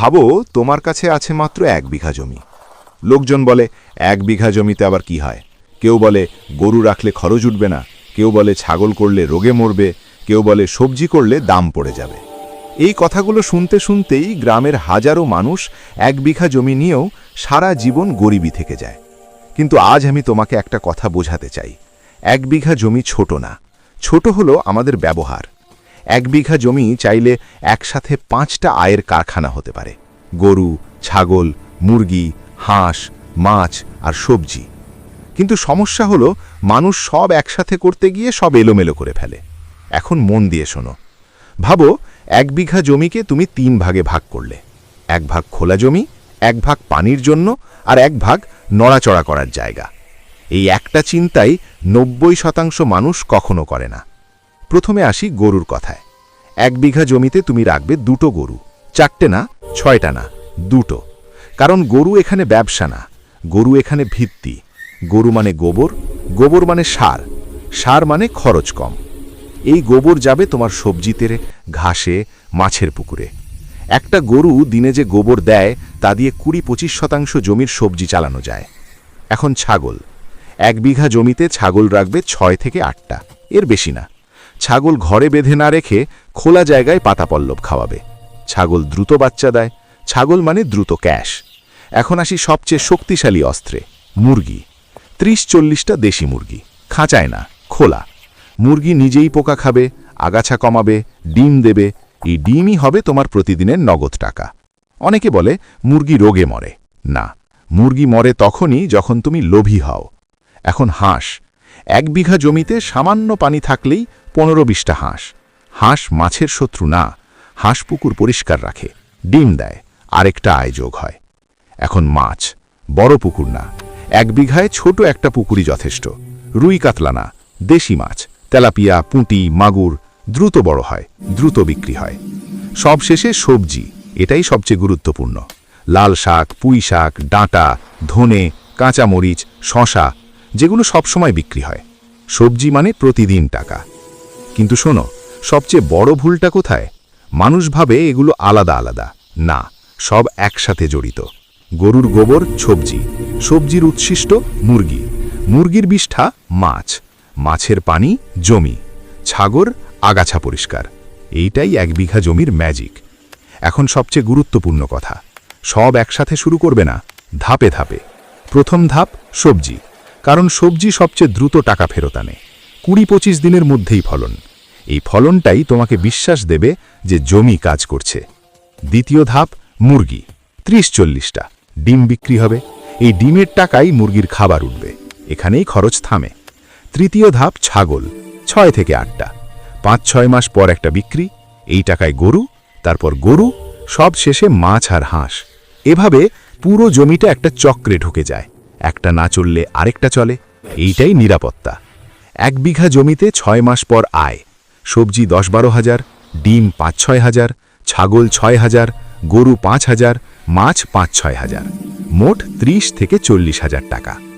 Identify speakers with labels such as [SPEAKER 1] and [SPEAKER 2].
[SPEAKER 1] ভাবো, তোমার কাছে আছে মাত্র এক বিঘা জমি। লোকজন বলে, এক বিঘা জমিতে আবার কি হয়? কেউ বলে, গরু রাখলে খরচ উঠবে না। কেউ বলে, ছাগল করলে রোগে মরবে। কেউ বলে, সবজি করলে দাম পড়ে যাবে। এই কথাগুলো শুনতে শুনতেই গ্রামের হাজারো মানুষ এক বিঘা জমি নিয়েও সারা জীবন গরিবী থেকে যায়। কিন্তু আজ আমি তোমাকে একটা কথা বোঝাতে চাই। এক বিঘা জমি ছোট না। ছোট হলো আমাদের ব্যবহার। এক বিঘা জমি চাইলে একসাথে পাঁচটা আয়ের কারখানা হতে পারে। গরু, ছাগল, মুরগি, হাঁস, মাছ আর সবজি। কিন্তু সমস্যা হলো, মানুষ সব একসাথে করতে গিয়ে সব এলোমেলো করে ফেলে। এখন মন দিয়ে শোনো। ভাবো, এক বিঘা জমিকে তুমি তিন ভাগে ভাগ করলে। এক ভাগ খোলা জমি, এক ভাগ পানির জন্য আর এক ভাগ নড়াচড়া করার জায়গা। এই একটা চিন্তাই নব্বই শতাংশ মানুষ কখনো করে না। প্রথমে আসি গরুর কথায়। এক বিঘা জমিতে তুমি রাখবে দুটো গরু, চারটে না, ছয়টা না, দুটো। কারণ গরু এখানে ব্যবসা না, গরু এখানে ভিত্তি। গরু মানে গোবর গোবর মানে সার সার মানে খরচ কম। এই গোবর যাবে তোমার সবজিতে ঘাসে, মাছের পুকুরে। একটা গরু দিনে যে গোবর দেয়, তা দিয়ে কুড়ি পঁচিশ শতাংশ জমির সবজি চালানো যায়। এখন ছাগল। এক বিঘা জমিতে ছাগল রাখবে ছয় থেকে আটটা, এর বেশি না। ছাগল ঘরে বেঁধে না রেখে খোলা জায়গায় পাতাপল্লব খাওয়াবে। ছাগল দ্রুত বাচ্চা দেয়, ছাগল মানে দ্রুত ক্যাশ। এখন আসি সবচেয়ে শক্তিশালী অস্ত্রে, মুরগি। ত্রিশ চল্লিশটা দেশি মুরগি, খাঁচায় না, খোলা। মুরগি নিজেই পোকা খাবে, আগাছা কমাবে, ডিম দেবে, এই ডিমই হবে তোমার প্রতিদিনের নগদ টাকা। অনেকে বলে, মুরগি রোগে মরে। না, মুরগি মরে তখনই যখন তুমি লোভী হও। এখন হাঁস, এক বিঘা জমিতে সামান্য পানি থাকলেই পনেরো বিশটা হাঁস। হাঁস মাছের শত্রু না, হাঁস পুকুর পরিষ্কার রাখে, ডিম দেয়, আরেকটা আয় যোগ হয়। এখন মাছ, বড় পুকুর না, এক বিঘায় ছোট একটা পুকুরই যথেষ্ট। রুই কাতলা না, দেশি মাছ, তেলাপিয়া, পুঁটি, মাগুর, দ্রুত বড় হয়, দ্রুত বিক্রি হয়। সব শেষে সবজি, এটাই সবচেয়ে গুরুত্বপূর্ণ। লাল শাক, পুঁই শাক, ডাঁটা, ধনে, কাঁচামরিচ শশা যেগুলো সবসময় বিক্রি হয়। সবজি মানে প্রতিদিন টাকা। কিন্তু শোনো, সবচেয়ে বড় ভুলটা কোথায়? মানুষ ভাবে এগুলো আলাদা আলাদা। না, সব একসাথে জড়িত। গরুর গোবর, সবজি। সবজির উচ্ছিষ্ট মুরগি। মুরগির বিষ্ঠা মাছ। মাছের পানি, জমি। ছাগর আগাছা পরিষ্কার। এইটাই এক বিঘা জমির ম্যাজিক এখন সবচেয়ে গুরুত্বপূর্ণ কথা, সব একসাথে শুরু করবে না, ধাপে ধাপে। প্রথম ধাপ, সবজি। কারণ সবজি সবচেয়ে দ্রুত টাকা ফেরত আনে। কুড়ি পঁচিশ দিনের মধ্যেই ফলন। এই ফলনটাই তোমাকে বিশ্বাস দেবে যে জমি কাজ করছে। দ্বিতীয় ধাপ, মুরগি। ত্রিশ চল্লিশটা। ডিম বিক্রি হবে। এই ডিমের টাকাই মুরগির খাবার উঠবে। এখানেই খরচ থামে। তৃতীয় ধাপ, ছাগল। ছয় থেকে আটটা। পাঁচ, ছয় মাস পর একটা বিক্রি। এই টাকায় গরু, তারপর গরু, সব শেষে মাছ আর হাঁস। এভাবে পুরো জমিটা একটা চক্রে ঢুকে যায়। একটা না চললে আরেকটা চলে। এইটাই নিরাপত্তা। এক বিঘা জমিতে ছয় মাস পর আয়। সবজি দশ বারো হাজার, ডিম পাঁচ ছয় হাজার, ছাগল ছয় হাজার, গরু পাঁচ হাজার, মাছ পাঁচ ছয় হাজার। মোট ত্রিশ থেকে চল্লিশ হাজার টাকা।